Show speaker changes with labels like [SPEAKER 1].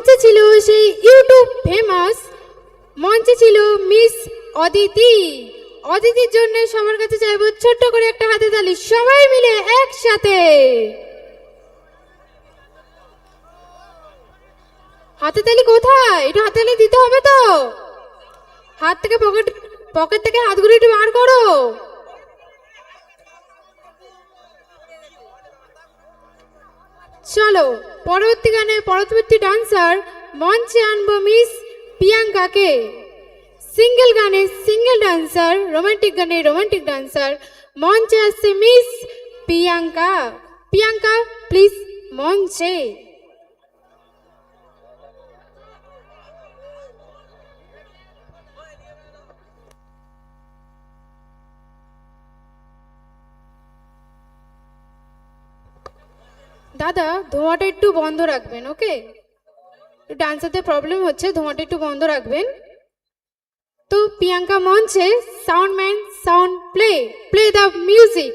[SPEAKER 1] মঞ্চে ছিল সেই ইউটিউব ফেমাস মঞ্চে ছিল মিস অদিতি। অদিতির জন্য সবার কাছে চাইব ছোট্ট করে একটা হাতে তালি। সবাই মিলে একসাথে। হাতে তালি কোথায়? একটু হাতে তালি দিতে হবে তো। হাত থেকে পকেট পকেট থেকে হাতগুলো একটু বার করো। চলো, পরবর্তী গানে পরবর্তী ডান্সার মঞ্চে আনব মিস প্রিয়াঙ্কাকে। সিঙ্গেল গানে সিঙ্গেল ডান্সার রোমান্টিক গানে রোমান্টিক ডান্সার মঞ্চে আসছে মিস প্রিয়াঙ্কা। প্রিয়াঙ্কা প্লিজ মঞ্চে। দাদা, ধোঁয়াটা একটু বন্ধ রাখবেন, ওকে? ডান্সারদের প্রবলেম হচ্ছে, ধোঁয়াটা একটু বন্ধ রাখবেন। তো প্রিয়াঙ্কা মঞ্চে sound man sound play play the music